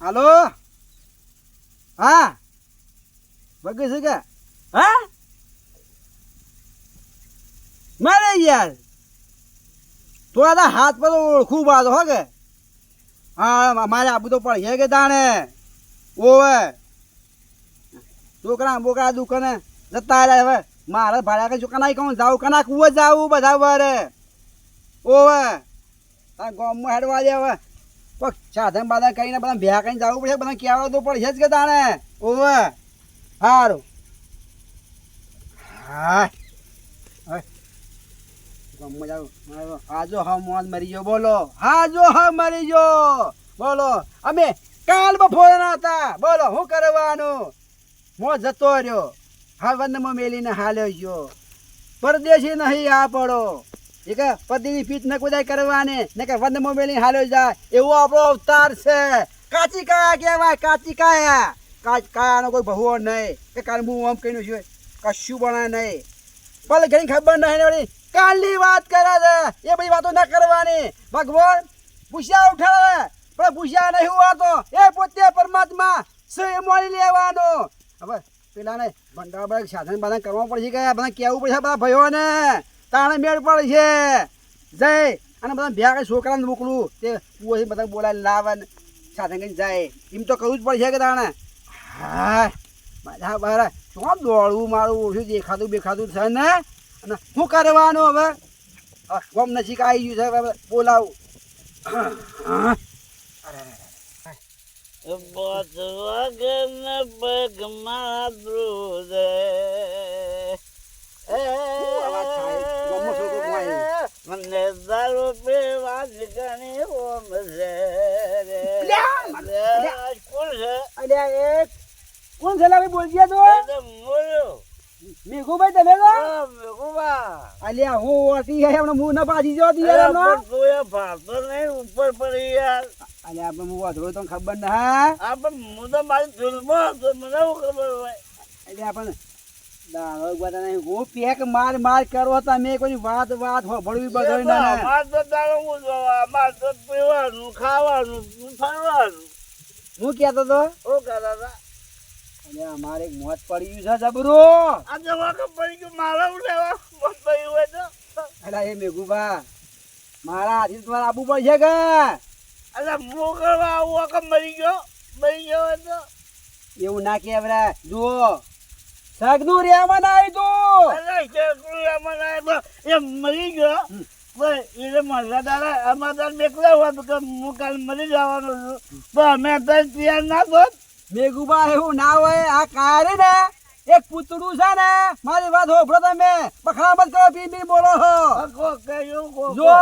હાલો? હા? છે કે હા? મારે યાર. તો આ હાથ પર ઓળખું બાદ હો કે? હા, મારે આબુ તો પડી છે કે દાણે ઓવે. છોકરા બોકરા દુકાને જતા રહ્યા હવે. મારે ભાડા કે છોકરા કહું? જાઉં કના કુવા જાવું બધા વારે. ઓવે. આ ગામમાં હેડવા દે હવે. સાધન બાધન કરીને બધા ભેગા કરીને જવું પડશે, બધા કહેવા તો પડશે જ કે તાણે. ઓવે. સારું બોલો. હાજો હા મરી ગયો. બોલો. અમે કાલ બપોરે ના હતા. બોલો શું કરવાનું? મો જતો રહ્યો. હા વનમાં મેલીને હાલ્યો ગયો. પરદેશી નહીં આ કે પતિની પીઠ ન કુદાય કરવાની. ને કે વનમાં મેલીને હાલો જાય. એવો આપણો અવતાર છે. કાચી કાયા કહેવાય કાચી કાયા કાચ કાયાનો કોઈ ભવો નહીં. કે કાલ હું આમ કહીને છે કશું બનાય નહીં. ભલે ઘણી ખબર નહીં વળી, કાલની વાત કરે છે. એ બધી વાતો ના કરવાની. ભગવાન પૂછ્યા ઉઠાડે પણ પૂછ્યા નહીં હોવાતો એ પોતે પરમાત્મા સ્વયં મળી લેવાનો. હવે પેલાને ભંડાર બધા સાધન બધા કરવા પડશે કે બધા કહેવું પડશે બધા ભાઈઓને તાણે મેળ છે. જય. અને બધા ભેગા છોકરાને મોકલું. તે કુવાથી બધા બોલાય લાવે સાધન કરીને જાય. એમ તો કરવું જ પડશે કે તાણે. હા બધા બહાર શું દોડવું મારું ઓછું દેખાતું બેખાતું છે ને? અને શું કરવાનું હવે? ગમ નજીક આવી ગયું છે હવે બોલાવું. પગમાં ધ્રુજે. મને દારૂ પીવાની ઘણી ઓમ છે રે. કોણ છે? અલ્યા એ કોણ છે? બોલજે તો. એ તો મોર્યો. મેઘુભાઈ તમે તો આ મેઘુબા. અલ્યા હું ઓટી હે હમણાં મું ન પાછી જો દી અરે એમનો. પણ તું એ ભાગતો નહીં ઉપર પડી યાર. અલ્યા આપણે હું વાંધો તો ખબર ના હા? પણ હું તો મારી ધૂળમાં હતો મને શું ખબર હોય? બધા નહીં હું પેક માર માર કરો તમે કોઈ વાત વાત હોભળવી બધો ના અમાર તો જોવા અમાર તો પીવાનું ખાવાનું ફરવાનું. હું કહેતો તો? હું કહેતા હતા અલ્યા અમારે એક મોત પડી ગયું છે જબરું. આ જવા કે પડી ગયું મારે લેવા મત પડી હોય તો. અલ્યા એ મેઘુભા મારા હાથી તમારે આબુ પડશે કે? અરે મો કરવા આવું આ કે મરી ગયો? મરી ગયો તો? એવું ના કેવરા જુઓ સગનું રેમાં ના આવી તું અરે એ મરી ગયો. પણ મારા દાદા આમાં તાર મેકલા હોત કે હું કાલ મરી જવાનો છું. પણ અમે અત્યારે તૈયાર ના મેઘુબા એવું ના હોય. આ કારે ને એક પૂતળું છે ને મારી વાત હોભળો તમે. બખડા મત કરો પી બોલો છો જો.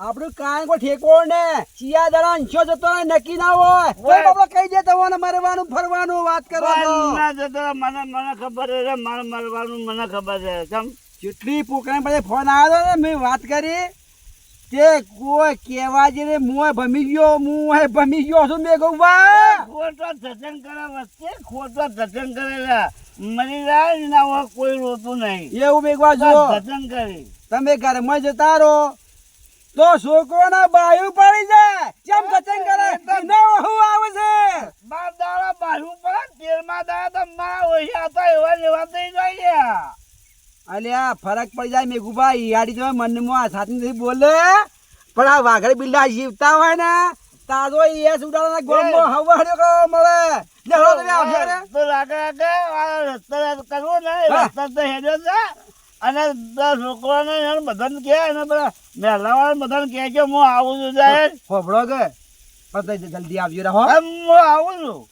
આપણું કાંઈ કોઈ ઠેકો ને ચિયા દડા અંશો જતો હોય નક્કી ના હોય. તો. બાપડો કહી દે તમને મરવાનું ફરવાનું વાત કરવાનું. ના જતો મને મને ખબર છે મારે મરવાનું મને ખબર છે કેમ? જેટલી પોકરાને પાસે ફોન આવ્યો ને મેં વાત કરી તે કોઈ કેવા જે મું ભમી ગયો મું ભમી ગયો છું મેઘુબા ખોટો ધચન કરે વચ્ચે ખોટો ધચન કરેલા મરી જાય ના હોય કોઈ રોતું નહીં. એવું મેઘવા જો ધચન કરી. તમે ઘરમાં જતા રહો તો છોકરોના બાયું પડી જાય. જેમ કચન કરે? ન હું આવે છે. બાર દાડા બાજુ પડે તેલમાં દાડા તો માં ઓછા હતા એવા લેવા થઈ જાય અલ્યા ફરક પડી જાય મેઘુભાઈ. ઈયાડી જો મનમાં સાથે નથી બોલે. પણ આ વાઘડ બિલ્લા જીવતા હોય ને તાજો એ સુડાના ગોમો હવાડ્યો કો મળે. લે તમે આવજો રે તો લાગે કે આ રસ્તા કરવો ને રસ્તા તો હેડ્યો છે. અને છોકરાને એને બધાને કહે અને બધા મહેલાવાળા બધાને કહે કે હું આવું છું સાહેબ હોભળો કે પતઈ જલ્દી આવજો રહો હું. આવું છું.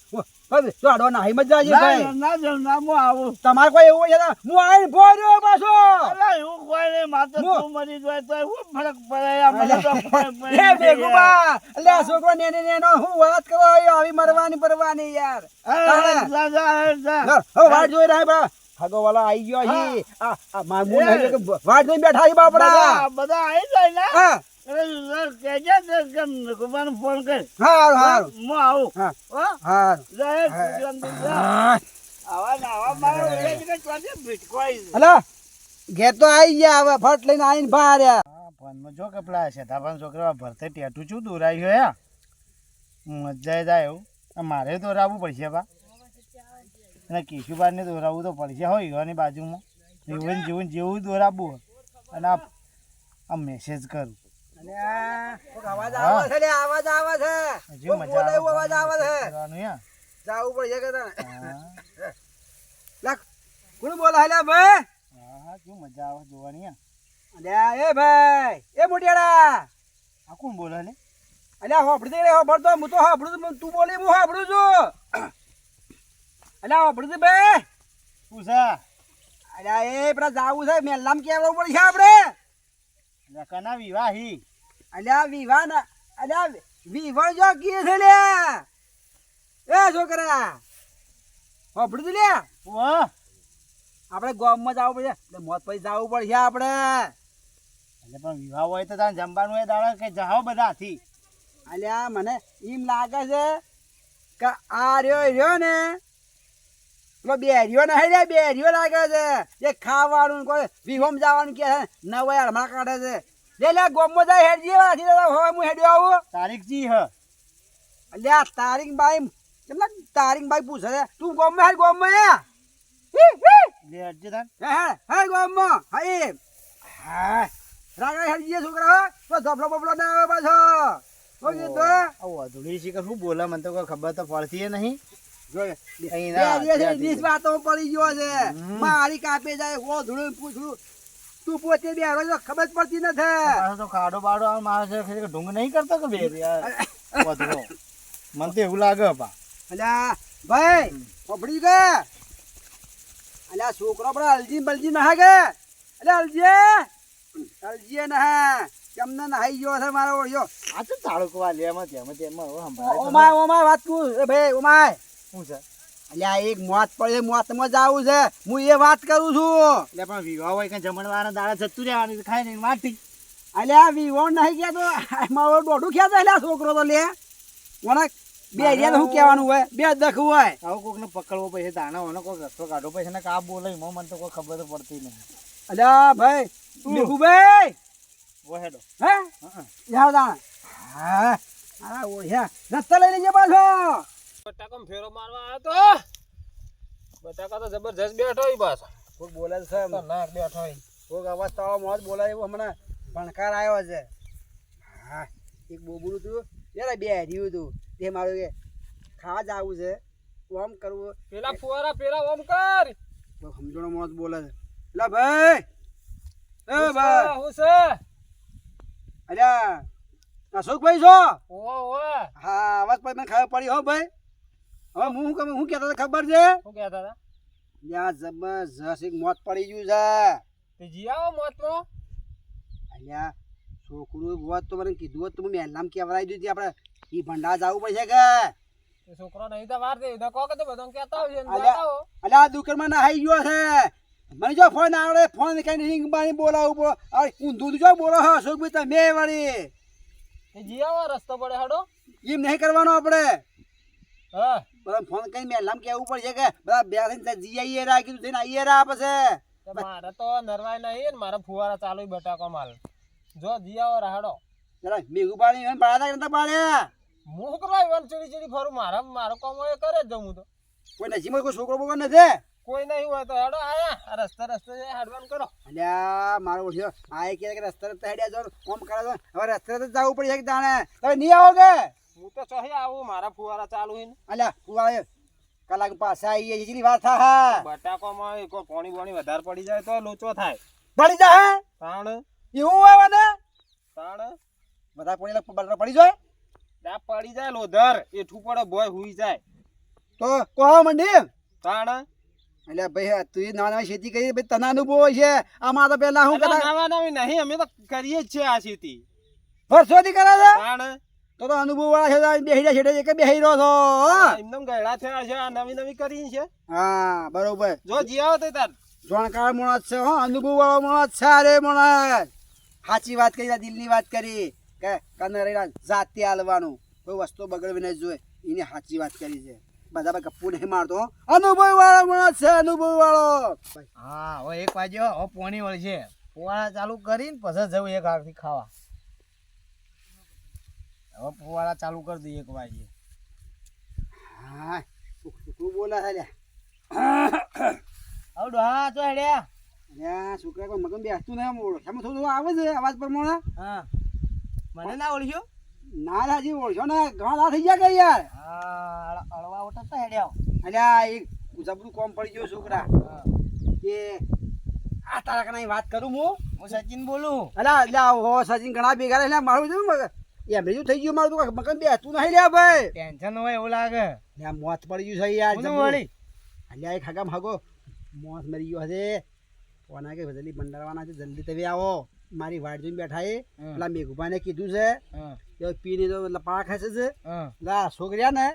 તમારે કોઈ એવું હું આવીને ભર્યો પાછો. એવું કોઈ નહીં માત્ર તું મરી જાય તો ફરક પડે? મેઘુબા એટલે આ છોકરો નેને નેનો હું વાત કરો આવી મરવાની પરવાની યાર. વાટ જોઈ રહ્યા બા હગો વાળા આવી ગયો હી. આ આ મામુ એ. કે વાટ જોઈ બેઠા હી બાપડા. બધા આવી જાય ને? હા. સર, ને ફોન કર. હારું હારું. હું આવું. હા? હારું. જા, જલ્દી હા. આવા ને મારા ઘેર તો આવી ગયા હવે ફટ લઈને આવીને બહાર ફોનમાં જો કે પેલા શેઠાભાઈના છોકરા ભરતે ટેટુ શું દોરાયું હે. મજા જાય એવું મારે દોરાવવું પડશે બા. અને કેશુભાઈને દોરાવવું તો પડશે. હો ઈવાની બાજુમાં. જીવન જીવન જેવું દોરાવવું. અને આ આ મેસેજ કરું. કોણ બોલે. અલ્યા એ ભાઈ એ મોટિયાળા આ કોણ બોલે લે? અલ્યા હોભળી દે હોભળતો હું તો હોભળું છું, તું બોલે હું હોભળું છું. અલ્યા હોભળું છું બે. શું છે? એ પેલા જાવું છે મેલામ કેવું પડશે આપણે. કના વિવાહ? હી અલ્યા વિવાહ ના અલ્યા વિવાહ જો કી છે લ્યા એ છોકરા હોભળું તું લ્યા ઓહ આપણે ગામમાં જવું પડશે એટલે મોત પછી જવું પડશે આપણે. એટલે પણ વિવાહ હોય તો તારે જમવાનું હોય દાડા કે જાઓ બધાથી. અલ્યા મને એમ લાગે છે કે આ રહ્યો રહ્યો ને. પેલો બેરીઓ નહીં રે બેરીઓ લાગે છે. જે ખાવાનું કોઈ વિહોમ જવાનું કે નવાઈ હમણાં કાઢે છે. લે લે ગોમો જાય હેડજી વાથી હવે હું હેડ્યો આવું. તારીખ જી હ. લે તારીખ બાઈ કેટલા તારીખ બાઈ પૂછે છે તું ગોમો હેડ ગોમો હે. લે હેડજી તાર હે હે ગોમમાં હા હા. રાગડા હેડજી છોકરા તો ધફલો બફલો ના આવે પાછો. શું બોલે મને તો કોઈ ખબર તો પડતી નહીં. પડી ગયો છે. મારી કાપે જાય ઓ ધૂળું પૂછડું તું પોતે બે રોજ ખબર પડતી નથી. તો ખાડો બાડો આવે છે કે ઢુંગ નહીં કરતો કે બે યાર મને તો એવું લાગે બા અલ્યા ભાઈ પપડી કે અલ્યા છોકરો પણ અલજી બલજી ના કે? અલ્યા અલજી અલજી ના કેમને નહાઈ ગયો છે મારો ઓળ્યો? આ તો તાળુકવા લે એમાં તેમાં તેમાં ઓમાય ઓમાય વાત એ ભાઈ ઓમાય શું છે? અલ્યા એક મોત પડે મોતમાં જવું છે. હું એ વાત કરું છું. એટલે પણ વિવાહ હોય કે જમણવાના દાડા જતું રહેવાનું ખાઈ નહીં માટી અલ્યા વિવો નહીં ગયા તો મારો દોઢું ખ્યા અલ્યા છોકરો તો લે. મને બે હરિયા શું કહેવાનું હોય? બે દખ હોય. આવું કોકને પકડવો પછી દાણા હોય કોઈ રસ્તો કાઢવો પછી ને કા બોલે એમાં મને તો કોઈ ખબર પડતી નહીં. અલ્યા ભાઈ મેઘુભાઈ ઓહેડો હેડો. હે? યાર દાણા દાણ. હા ઓહ્યા રસ્તા લઈ લેજે પાછો. બટાકામાં ફેરો મારવા આવ્યો તો? બટાકા તો જબરજસ્ત બેઠો હોય પાછો. કોઈ બોલે છે નાક બેઠો ઈ. કોઈ અવસ્થાઓ મોજ બોલાય એવું હમણાં ભણકાર આવ્યો છે. હા એક બોબડું તું યાર બે હર્યું તું તે મારું કે ખાવા જવું છે. ઓમ કરવું. પેલા ફુવારા પેલા ઓમ કર. સમજણો મોજ બોલે છે. લા ભાઈ. એ ભાઈ? હું છે? અલ્યા અશોકભાઈ છો? ઓ ઓવો હા અવાજ પર મને ખબર પડી હો ભાઈ. હું શું કહું- હું કહેતા ખબર છે? શું કહેતા હતા? ત્યાં જબરજસ્ત એક મોત પડી ગયું છે. તે જી આવો તો અલ્યા છોકરું હોત તો મને કીધું હોત તો હું નામ કહેવડાવી દીધી આપણે એ ભંડા જવું પડશે કે? છોકરો નહીં તો વાર દે તો કહો કે તો બધાને કહેતા આવજો અલ્યા. આ દુકાનમાં નાહાઈ ગયો છે. મને જો ફોન આવડે ફોન કઈ રિંગ બાની બોલાવું પડે. અરે ઊંધું જો બોલો હા અશોકભાઈ તમે વળી. તે જી આવો રસ્તો પડે હડો. એમ નહીં કરવાનો આપણે. હા. બધા ફોન કરીને મહેલામ કેવું પડશે કે બધા બે થઈને જી આવીએ રા કીધું થઈને આવીએ રા પછી. મારે તો નરવાય નહીં ને મારા ફુવારા ચાલુ બટાકો માલ જો જી આવો રાહડો. જરા મેઘુ પાણી એને પાડ્યા નતા પાડ્યા? હું કરવા ઈવન ચડી ચડી ફરું? મારા મારો કામ હોય કરે જ જવું તો. કોઈ નજીમાં કોઈ છોકરો બોકર નથી? કોઈ નહીં હોય તો હેડો આયા. રસ્તે રસ્તે હાડવાનું કરો. અલ્યા મારો ઓળખ્યો આ કે રસ્તે રસ્તે હેડ્યા જો કોમ કરે હવે રસ્તે રસ્તે જવું પડશે કે તાણે? તમે નહીં આવો કે? હું તો ચોહી આવું મારા ફુવારા ચાલુ હે અલ્યા કુવા કલાક પાછા આવીએ જેટલી વાર થા બટાકોમાં કો પાણી પાણી વધારે પડી જાય તો લોચો થાય. પડી જાય હે? તાણ? એવું હોય ને તાણ? બધા પડી બલરો પડી જાય? ડા પડી જાય લોધર. એઠું પડે બોય હુઈ જાય. તો કોહ મંડી. તાણ? એટલે ભાઈ તું નવા નવા ખેતી કરી ભાઈ તને અનુભવ છે. આમાં તો પેલા હું નવા નવી નહીં અમે તો કરીએ જ છે આ ખેતી. વર્ષોથી કરે છે? તો તો અનુભવ વાળા છે બેહી રહ્યા છેડે કે બેહી રહ્યો છો એમનેમ ગયડા થયા છે આ નવી નવી કરી છે. હા બરોબર. જો જીયા આવો તો તાર. જાણકાર માણસ છે હો અનુભવ વાળો માણસ છે અરે માણસ. સાચી વાત કરી દિલની વાત કરી કે કનરેલા જાતે હાલવાનું. કોઈ વસ્તુ બગડવી નહીં જોઈએ એની સાચી વાત કરી છે. બધા ભાઈ ગપ્પુ નહીં મારતો હો. અનુભવ વાળો માણસ છે અનુભવ વાળો હા હવે એક વાગ્યો હવે પોણી વળી છે પોણા ચાલુ કરીને પછી જવું એક આરથી ખાવા. હવે ફુવારા ચાલુ કરી દઈએ એક વાગે હા છોકરું બોલા હે લ્યા. હવે ડોહા તો હેડ્યા? અલ્યા છોકરા કોઈ મગન બેસતું નહીં આમ ઓળખામાં થોડું આવે છે અવાજ પ્રમાણે? હા. મને ના ઓળખ્યો? ના ના ઓળખ્યો ને ઘણા થઈ ગયા કે યાર? હા અળવા ઓટતા હેડ્યા. અલ્યા એક જબરું કોમ પડી ગયો છોકરા. કે આ તારા કને વાત કરું હું? હું સચિન બોલું. અલા અલ્યા હો સચિન ઘણા ભેગા રહ્યા મારું શું મગન એમ બીજું થઈ ગયું મારું તો મગન બેસતું નહીં લ્યા ભાઈ ટેન્શન હોય એવું લાગે. લ્યા મોત પડી ગયું છે યાર. વળી? અલ્યા એક હગામ હગો. મોત મરી ગયો હશે. કોના કે જલ્દી બંધારવાના છે? જલ્દી તમે આવો. મારી વાટ જોઈને બેઠા એ. પેલા મેઘુભાઈને કીધું છે પીને તો લપાડા ખાશે છે. હા. લા છોકર્યા ને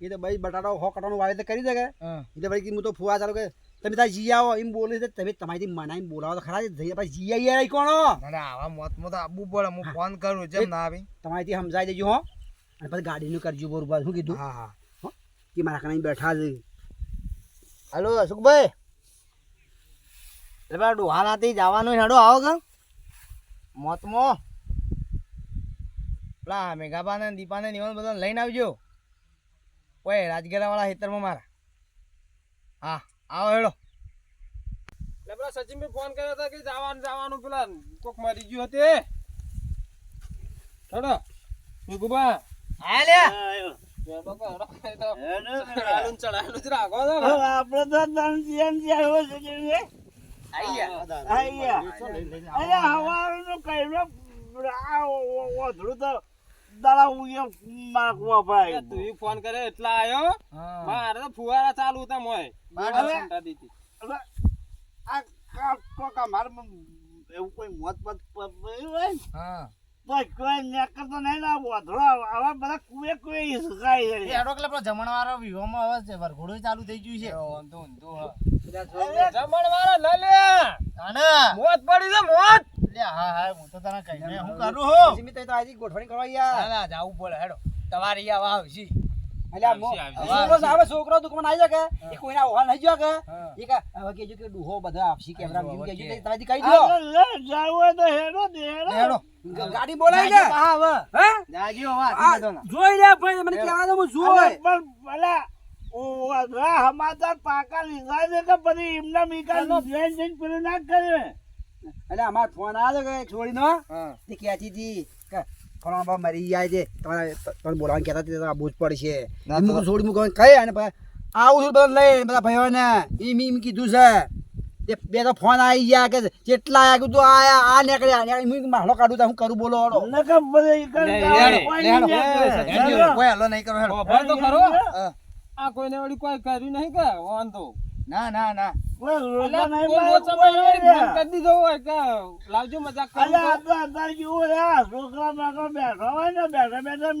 એ તો ભાઈ બટાટા હો કટાનું વાવેતર કરી દે કે. હા. એ તો ભાઈ હું તો ફુવા ચાલુ કે તમે તાર જી આવો એમ બોલે છે તમે તમારી મનાઈને બોલાવો તો ખરા જઈએ પછી જી આવીએ અહીં કોણો મને આવા મોતમાં તો આવવું પડે હું ફોન કરું જેમ ના આવી. તમારીથી સમજાઈ દેજો હો. અને પછી ગાડીનું કરજો બરોબર શું કીધું? હા હા. કે મારા કને બેઠા છે. હાલો અશોકભાઈ. એટલે પેલા ડોહાનાથી જવાનું હેડો આવો કે. મોતમાં. પેલા મેઘાબાને દીપાને ને એવાને બધાને લઈને આવજો. ઓય રાજગેરાવાળા ખેતરમાં મારા. હા. આવો હેડો. પેલા સચિનભાઈ ફોન કર્યો હતો કે જવાનું જવાનું પેલા કોક મરી ગયું હતે હેડો ભીખુભા હા લે એ તો ચડાયેલું ને ચડાયેલું જ રાખો છો જે આયા અરે હવાનું કઈનો ઓધડું તો દાડા ઉગે માકવા ભાઈ તું ફોન કરે એટલા આયો. મારે તો ફુવારા ચાલુ હતા મોય હવે-. આ કા કોક એવું કોઈ મોત મત પડ્યું હોય તો નહીં ના આવા. બધા કુએ કુએ સુકાય છે એડો એટલે પેલો જમણવાળો વિહોમાં આવે છે વરઘોડો ચાલુ થઈ ગયું છે. ઊંધું ઊંધું હા. જમણવાળા કાના મોત પડી છે મોત! લે હા હા હું તો તને કહીને હું કરું હો? પછી તો આજે ગોઠવણી કરવા યાર. ના ના જાવું પડે હેડો. તમારી આવા આવશી. અલ્યા મો- આવશે, છોકરો તો આવે છોકરો દુકાન આવી જાય કે? કોઈના ઓહાલ નહીં જો કે? એ કે હવે કેજો કે ડૂહો બધા આપશી કેમેરા કેજો કે. તે કહી દો જાવું તો હેડો હેડો. ગાડી બોલાવી લે હે જાજો જોઈ લે ભાઈ મને કહેવા દો હું જોઈ. પણ ભલા હમાતા પાકા લીધા છે કે પછી એમના મીકાનો જૈન જૈન પેલું ના કરે? એટલે અમાર ફોન આવ્યો કે છોડીનો? તે ક્યાંથી હતી કે ફલાણા બા મરી જાય છે તમારે તમે બોલાવાનું કહેતા હતા પડશે મૂકું છોડી મૂકો કહે અને આવું છું બધા લઈ બધા ભાઈઓને એમ એમ કીધું છે. તે બે તો ફોન આવી ગયા કે જેટલા આવ્યા કીધું આયા આ નીકળ્યા આ નીકળ્યા. હું માહલો કાઢું તો હું કરું બોલો. કોઈ હાલો નહીં કરો ખબર તો ખરો આ કોઈને વળી કોઈ કર્યું નહીં કે વાંધો. ના ના ના. અલ્યા, કોઈ ફોન કરી દીધો લાવજો મજાક છોકરા બાકરા બેઠા હોય ને બેઠા બેઠા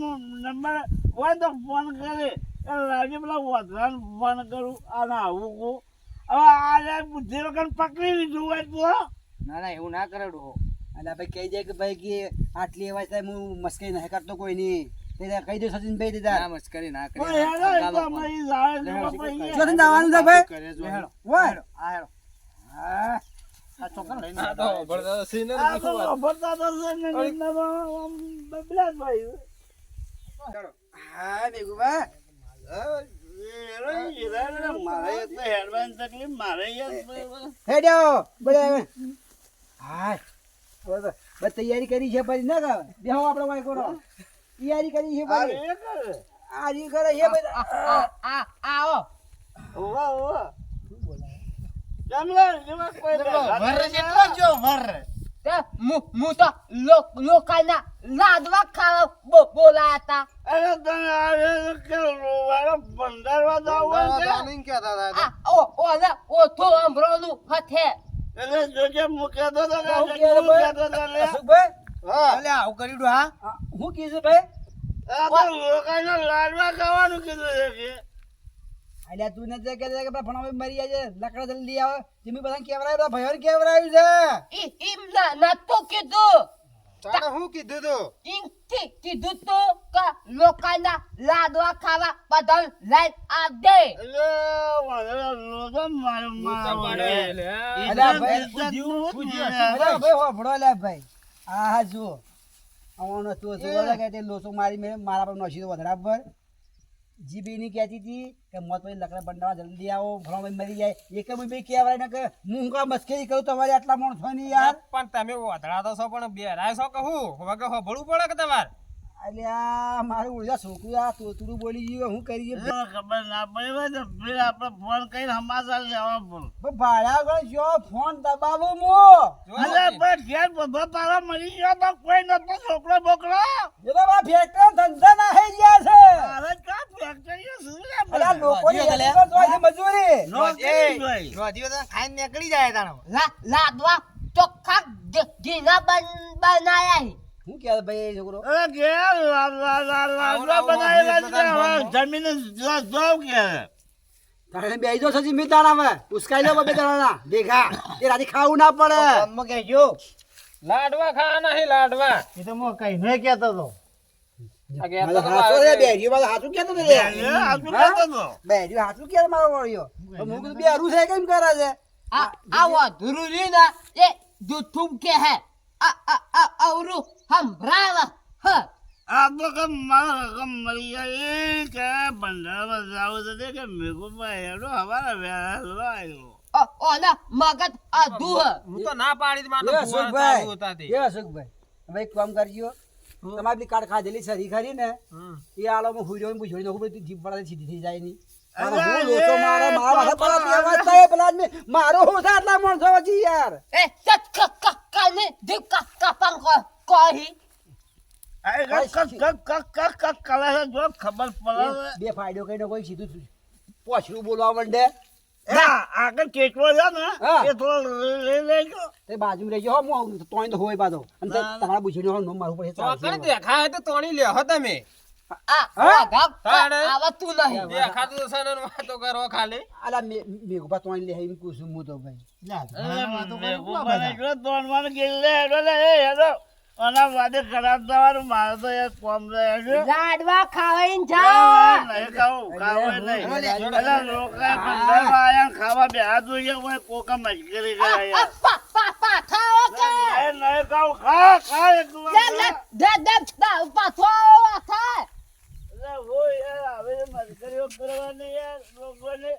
નંબર હોય તો ફોન કરે. લાગે પેલા ફોન કરું અને આવું કહું. હવે આ બુદ્ધિ વગર પકડી લીધું હોય તો? ના ના એવું ના કરે અને ભાઈ કહી દે કે ભાઈ કે આટલી અવાજ થાય હું મસ્કરી નહીં કરતો કોઈ તારે કહી દો સચિન ભાઈ દીધા. મસ્કરી ના કરે સચિન જવાનું છે ભાઈ. હેડો આ હેડો. હા. આ ચોકન લઈને આ તો સીને દીધું. ભરતા તો બબલાત ભાઈ હા તૈયારી કરી છે પછી ના બેહો આપણે વાય કરો તૈયારી કરી છે ભાઈ. આજી રી કરે છે આ આવો. ઓવા ઓવા જમલા જમા કોઈ વર જેટલો જો વર. હું તો લોકોના લાદવા ખાવા બો- બોલાયા હતા. અરે તને આ કે વાળો બંધારવા દાવ છે? આ ઓ ઓ ઓથો આંબરોનું હથે. એટલે જોજે મૂકે તો તો કે તો તો લે. હા. આવું કર્યું હા. હું કીધું ભાઈ? આ લાડવા ખાવાનું કીધું છે કે. અલ્યા તું નથી કહેતા કે પેલા ભણાભાઈ મરી જાય છે. લકડા જલ્દી આવે. જેમી બધા કેવરાય બધા ભાઈઓને કેવરાયું છે. ઈ ઈમ ના નતો કીધું. તારે શું કીધું તું? કીધું તો કે લોકોના લાદવા ખાવા બધા લઈ આવજે. એટલે વાંધો લોગો મારો મોટા પાડે મારો લે. ભાઈ, અલ્યા ભાઈ હોભળો ભાઈ. આ જુઓ. આવવાનો તો જોયો કે તે લોસો મારી મેં મારા પર નોશી વધરા પર જીબીની કહેતી હતી કે મોત પછી લકડા બંડાવા જલ્દી આવો ભણો ભાઈ મરી જાય. એક જ ભાઈ કહેવાય ને કે હું કા મસ્કરી કરું તમારે આટલા માણસો ની યાર. પણ તમે વધડા તો છો પણ બેરાય છો કહું. વગર હોભળવું પડે કે તમારે? અલ્યા મારું ઉડ્યા છોકરું આ તોતડું બોલી ગયું હું કરીએ ખબર ના પડે આપણે ફોન કરીને સમાચાર લેવા ભાડા આગળ જો ફોન દબાવો મો. અરે પણ ઘેર બધો તારા મળી ગયો તો કોઈ નતો છોકરો બોકરો. એ તો આ ફેક્ટરી ધંધા ના થઈ ગયા છે. અરે કા ફેક્ટરી શું લે અલ્યા તો મજૂરી. નોકરી જોઈ લા લાદવા ચોખ્ખા ઘી- ઘીના બન બનાયા હી. કે ભાઈ એ છોકરો? અરે લા બનાવેલા છે જમીન જો જો કે. તારે બે જો સજી મી દાણા માં ઉસ્કાઈ લો બે દાણા ભેગા. એ રાતી ખાવું ના પડે. લાડવા કે હે લાડવા. એ કઈ નહીં કેતો તો. આ ઘેર તો બેરીઓ મારો હાચું કેતો તો કે મારો વળ્યો? તો હું બેરું છે કેમ કરે છે? આ આ વધુરું રહ્યું ને એ જૂઠું કે હે? આ આ આ અવરું સંભળાવે હ આ તો કે મારા રકમ મળી જાય કે ભંડારમાં જાવ તો તે કે મેઘુ ભાઈ હેડો હવારે વહેલો આવ્યો ઓ ઓના મગજ અધુ હ હું તો ના પાડી એ માટે અશોકભાઈ એ એક કામ કરજો તમારી કાઢ ખાધેલી સરી ખરી ને. એ આલોમાં હું નાખું પછી જીભ પડે સીધી થઈ જાય નહીં હું મારે હું આટલા માણસો યાર? એ કને કહી બે ફાયદો કઈ કોઈ સીધું પોછરું બોલવા માંડે. આગળ કેચવો છે ને. એ થોડો લઈ લેજો. તે બાજુમાં રહેજો. હો હું તોય તો હોય પાછો. અને તમારા પૂછડી મારું પડે દેખાય તો તોણી લ્યો તમે. આ હા? વાઘા તાણે? આવતું નહીં. દેખાતું તો છે ને વાતો કરો ખાલી. અલા મે મેઘુબા તોય લે એમ કુસુમ હું તો ભાઈ. મેઘુ ભાઈ જો દોડવાનું ગિલ્લે હેડો લે એ હેડો. આના વાદે ખરાબ થવાનું મારે તો એક કોમ રહે છે. લાડવા ખાવાઈને ના, જા નહીં ખાવું, ખાવા બેહા જોઈએ, ઓય કોકા મજકરી કરે આ યાર. પા પા પા ખાઓ કે? નહીં, નહીં ખાવું, ખા, ખા એક. દે દે દા પાછો થાય હોય હવે કરવાની યાર, લોકોને.